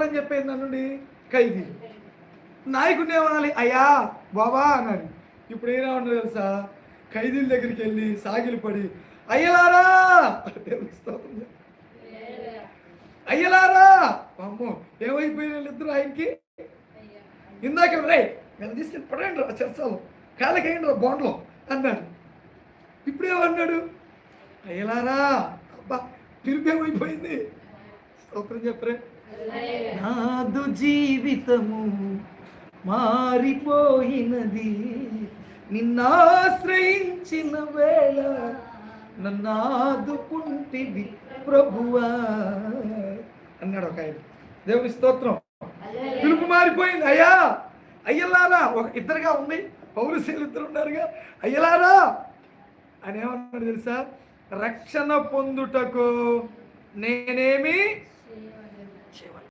ఎవరని చెప్పేది నన్ను ఖైదీ. నాయకుడిని ఏమనాలి? అయ్యా బాబా అన్నాడు. ఇప్పుడు ఉండదు తెలుసా? ఖైదీల దగ్గరికి వెళ్ళి సాగిలు పడి అయ్యలారా! అయ్యలారా! అమ్మో ఏమైపోయిన ఇద్దరు ఆయనకి? ఇందాక రే నేను తీసుకెళ్ళి పడండి రా చెరసాలు. కాళ్ళకేయండి రా బాండ్లో అన్నాడు. ఇప్పుడు ఏమన్నాడు? అయ్యలారా! అబ్బా పిలిపేమైపోయింది స్తోత్రం చెప్పరే నాదు జీవితము మారిపోయినది. నిన్నాశ్రయించిన వేళ నన్నాదుకుంటివి ప్రభువా అన్నాడు ఒక ఆయన. దేవుని స్తోత్రం. పిలుపు మారిపోయింది. అయ్యా అయ్యలారా ఒక ఇద్దరుగా ఉంది. పౌరుషులు ఇద్దరు ఉన్నారుగా. అయ్యలారా అని ఏమన్నాడు తెలుసా? రక్షణ పొందుటకు నేనేమి llévalo.